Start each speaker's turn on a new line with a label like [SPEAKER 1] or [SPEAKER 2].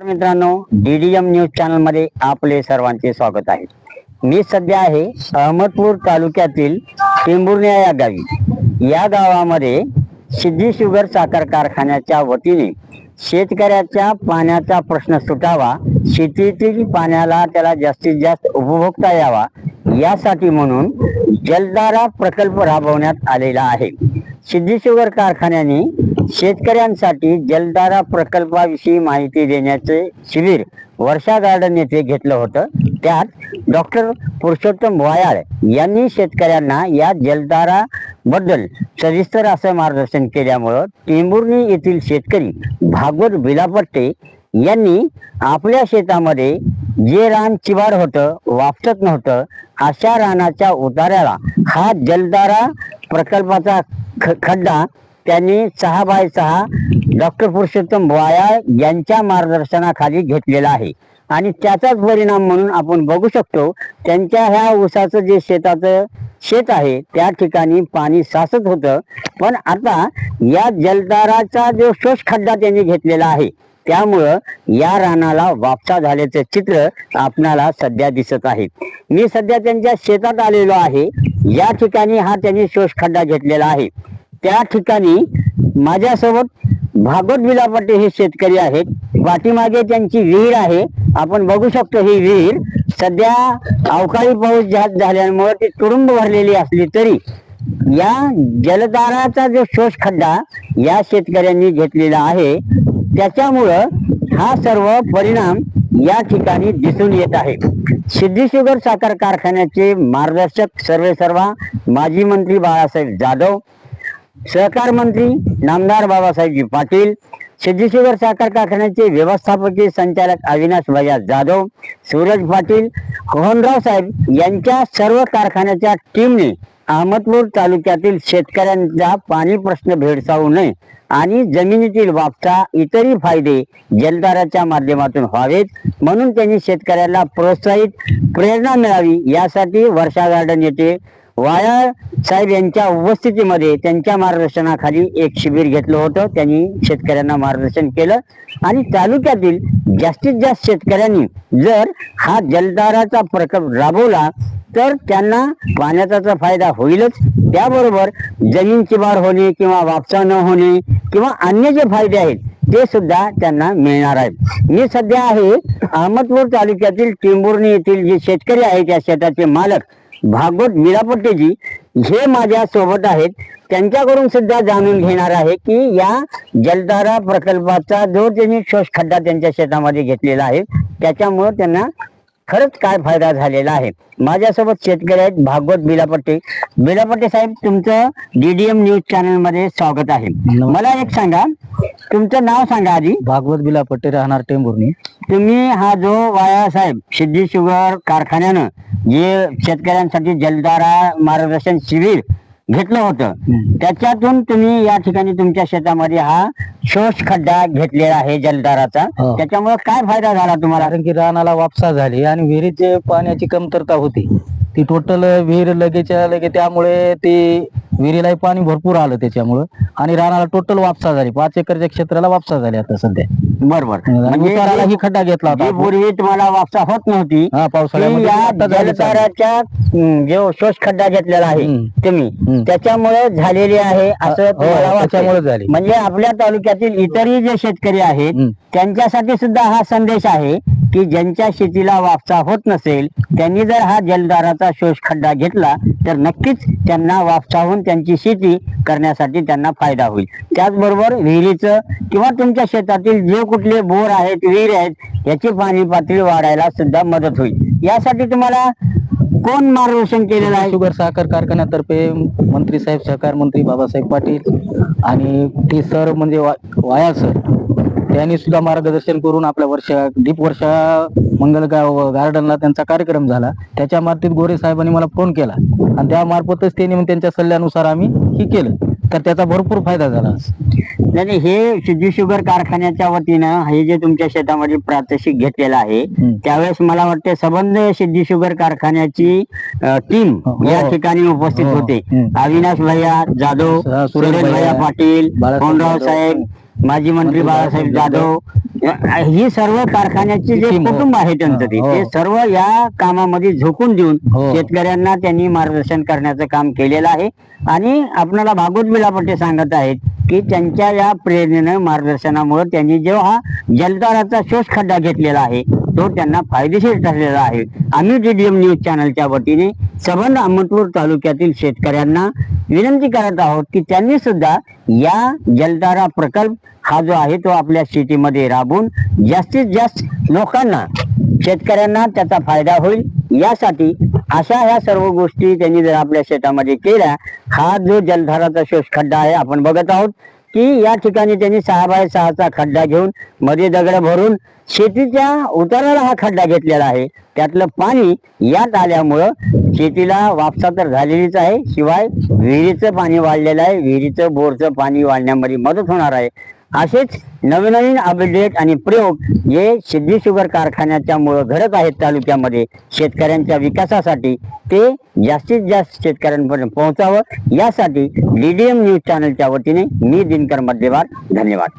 [SPEAKER 1] मित्रांनो DDM news चॅनलमध्ये आपले सर्वांचे स्वागत आहे. मी सध्या आहे अहमदपूर तालुक्यातील टेंभुर्ण्या या गावी. या गावामध्ये सिद्धी शुगर साखर कारखान्याच्या वतीने शेतकऱ्याच्या पाण्याचा प्रश्न सुटावा शेतीतील पाण्याला त्याला जास्तीत जास्त उपभोगता यावा यासाठी म्हणून जलदारा प्रकल्प राबवण्यात आलेला आहे. सिद्धी शुगर कारखान्याने शेतकऱ्यांसाठी जलधारा प्रकल्पाविषयी माहिती देण्याचे शिबिर वर्षा गार्डन येथे घेतलं होतं. त्यात डॉक्टर पुरुषोत्तम वायाळ यांनी शेतकऱ्यांना या जलधारा बद्दल सविस्तर असं मार्गदर्शन केल्यामुळं टेंभुर्णी येथील शेतकरी भागवत बिलापट्टे यांनी आपल्या शेतामध्ये जे रान चिबाड होतं वापसत नव्हतं अशा रानाच्या उतार्याला हा जलधारा प्रकल्पाचा ख- खड्डा त्यांनी सहा बाय सहा डॉक्टर पुरुषोत्तम वाया यांच्या मार्गदर्शनाखाली घेतलेला आहे. आणि त्याचाच परिणाम म्हणून आपण बघू शकतो त्यांच्या ह्या ऊसाचं जे शेताचं शेत आहे त्या ठिकाणी पाणी साचत होतं. पण आता या जलदाराचा जो शोष खड्डा त्यांनी घेतलेला आहे त्यामुळं या रानाला वापसा झाल्याचं चित्र आपणाला सध्या दिसत आहे. मी सध्या त्यांच्या शेतात आलेलो आहे या ठिकाणी हा त्यांनी शोष खड्डा घेतलेला आहे. त्या ठिकाणी माझ्यासोबत भागवत विलापटे हे शेतकरी आहेत. पाठीमागे त्यांची विहीर आहे. आपण बघू शकतो ही विहीर सध्या अवकाळी पाऊस जास्त झाल्यामुळे ती तुडुंब भरलेली असली तरी या जलदाराचा जो शोष खड्डा या शेतकऱ्यांनी घेतलेला आहे त्याच्यामुळं हा सर्व परिणाम या ठिकाणी दिसून येत आहे. सिद्धी शुगर साखर कारखान्याचे मार्गदर्शक सर्वे सर्वा माजी मंत्री बाळासाहेब जाधव सहकार मंत्री नामदार बाबासाहेबजी पाटील सिद्धेश्वर साखर कारखान्याचे व्यवस्थापकीय संचालक अविनाश भैया जाधव सूरज पाटील मोहनराव साहेब यांच्या सर्व कारखान्याच्या टीमने अहमदपूर तालुक्यातील शेतकऱ्यांचा पाणी प्रश्न भेडसावू नये आणि जमिनीतील वापसा इतरही फायदे जलदाराच्या माध्यमातून व्हावेत. म्हणून त्यांनी शेतकऱ्याला प्रोत्साहित प्रेरणा मिळावी यासाठी वर्षा गार्डन येथे वाया साहेब यांच्या उपस्थितीमध्ये त्यांच्या मार्गदर्शनाखाली एक शिबिर घेतलं होतं. त्यांनी शेतकऱ्यांना मार्गदर्शन केलं. आणि तालुक्यातील जास्तीत जास्त शेतकऱ्यांनी जर हा जलदाराचा प्रकल्प राबवला तर त्यांना पाण्याचा फायदा होईलच. त्याबरोबर जमीनची वाढ होणे किंवा वापसा न होणे किंवा अन्य जे फायदे आहेत ते सुद्धा त्यांना मिळणार आहेत. मी सध्या आहे अहमदपूर तालुक्यातील टिंबुर्णी येथील जे शेतकरी आहेत त्या शेताचे मालक भागवत मिरापट्टेजी हे माझ्या सोबत आहेत. त्यांच्याकडून सुद्धा जाणून घेणार आहे की या जलधारा प्रकल्पाचा जो त्यांनी शोष खड्डा त्यांच्या शेतामध्ये घेतलेला आहे त्याच्यामुळं त्यांना खरंच काय फायदा झालेला आहे? माझ्यासोबत शेतकरी आहेत भागवत बिलापट्टे. बिलापट्टे साहेब तुमचं डीडीएम न्यूज चॅनलमध्ये स्वागत आहे. मला एक सांगा. तुमचं नाव सांगा आधी.
[SPEAKER 2] भागवत बिला पट्टे राहणार टेंभुर्णी.
[SPEAKER 1] तुम्ही हा जो वाया साहेब सिद्धी शुगर कारखान्यानं जे शेतकऱ्यांसाठी जलधारा मार्गदर्शन शिबिर घेतलं होतं. त्याच्यातून तुम्ही या ठिकाणी तुमच्या शेतामध्ये हा शोष खड्डा घेतलेला आहे जलधाराचा.
[SPEAKER 2] हो.
[SPEAKER 1] त्याच्यामुळे काय फायदा झाला तुम्हाला?
[SPEAKER 2] कारण की रानाला वापसा झाली आणि विहिरीचे पाण्याची कमतरता होती ती टोटल विहीर लगेच्या लगे त्यामुळे ती विहिरीलाही पाणी भरपूर आलं त्याच्यामुळं आणि रानाला टोटल वापसा झाली. पाच एकरच्या क्षेत्राला वापसा झाली आता सध्या.
[SPEAKER 1] बरोबर
[SPEAKER 2] म्हणजे ही खड्डा घेतला होता
[SPEAKER 1] जी. पूर्वी तुम्हाला वापसा होत नव्हती
[SPEAKER 2] हा
[SPEAKER 1] ती या
[SPEAKER 2] आता झाली चालू.
[SPEAKER 1] जलधाराच्या हम्म, जो शोष खड्डा घेतलेला आहे. तुम्ही. त्याच्यामुळे झालेली आहे असं
[SPEAKER 2] हो,
[SPEAKER 1] तुम्हाला वाटतंय?
[SPEAKER 2] त्याच्यामुळे झाली.
[SPEAKER 1] म्हणजे आपल्या तालुक्यातील इतरही जे शेतकरी आहेत
[SPEAKER 2] हम्म.
[SPEAKER 1] त्यांच्यासाठी सुद्धा हा संदेश आहे की ज्यांच्या शेतीला वापसा होत नसेल त्यांनी जर हा जलदाराचा शोष खड्डा घेतला तर नक्कीच त्यांना वापसा होऊन त्यांची शेती करण्यासाठी त्यांना फायदा होईल. त्याचबरोबर विहिरीचं किंवा तुमच्या शेतातील जे कुठले बोर आहेत विहीर आहेत याची पाणी पातळी वाढायला सुद्धा मदत होईल. यासाठी तुम्हाला कोण मार्गदर्शन केलेलं आहे?
[SPEAKER 2] शुगर साखर कारखान्यातर्फे मंत्री साहेब सहकार मंत्री बाबासाहेब पाटील आणि ते सर म्हणजे वा- वाया सर. त्यांनी सुद्धा मार्गदर्शन करून आपल्या वर्षा दीप वर्षा मंगल गार्डनला त्यांचा कार्यक्रम झाला त्याच्या मार्फत गोरे साहेबांनी मला फोन केला आणि त्या मार्फतच त्यांनी मग त्यांच्या सल्ल्यानुसार आम्ही हे केलं तर त्याचा भरपूर फायदा झाला
[SPEAKER 1] नाही हे सिद्धी शुगर कारखान्याच्या वतीनं हे जे तुमच्या शेतामध्ये प्रात्यक्षिक घेतलेलं आहे. त्यावेळेस मला वाटतं संबंध सिद्धी शुगर कारखान्याची टीम
[SPEAKER 2] हो.
[SPEAKER 1] या ठिकाणी उपस्थित
[SPEAKER 2] हो.
[SPEAKER 1] होते. अविनाश भैया जाधव
[SPEAKER 2] हा, सुरेश
[SPEAKER 1] सुरेश भैया पाटील कोंडराव. साहेब माजी मंत्री बाळासाहेब जाधव ही सर्व कारखान्याचे जे. कुटुंब आहे त्यांचं ते
[SPEAKER 2] हो.
[SPEAKER 1] ते सर्व या कामामध्ये झोकून देऊन
[SPEAKER 2] हो.
[SPEAKER 1] शेतकऱ्यांना त्यांनी मार्गदर्शन करण्याचं काम केलेलं आहे आणि आपणाला भागवत बिलापट्टे सांगत आहेत की त्यांच्या या प्रेरणेनं मार्गदर्शनामुळे त्यांनी जो हा जलताराचा शोष खड्डा घेतलेला आहे तो त्यांना फायदेशीर ठरलेला आहे आम्ही डीडीएम न्यूज चॅनलच्या वतीने सबंध अहमदपूर तालुक्यातील शेतकऱ्यांना विनंती करत आहोत की त्यांनी सुद्धा या जलतारा प्रकल्प हा जो आहे तो आपल्या शेतीमध्ये राबवून जास्तीत जास्त लोकांना शेतकऱ्यांना त्याचा फायदा होईल. यासाठी अशा ह्या सर्व गोष्टी त्यांनी जर आपल्या शेतामध्ये केल्या हा जो जलधाराचा शोष खड्डा आहे आपण बघत आहोत की या ठिकाणी त्यांनी सहा बाय सहाचा खड्डा घेऊन मध्ये दगड भरून शेतीच्या उताराला हा खड्डा घेतलेला आहे. त्यातलं पाणी यात आल्यामुळं शेतीला वापसा तर झालेलीच आहे शिवाय विहिरीचं पाणी वाढलेलं आहे. विहिरीचं बोरचं पाणी वाढण्यामध्ये मदत होणार आहे. असेच नवीन नवीन अपडेट आणि प्रयोग जे सिद्धी शुगर कारखान्याच्या मुळे घडत आहेत तालुक्यामध्ये. शेतकऱ्यांच्या विकासासाठी ते जास्तीत जास्त शेतकऱ्यांपर्यंत पोहोचावं यासाठी डीडीएम न्यूज चॅनलच्या वतीने मी दिनकर मध्यवार. धन्यवाद.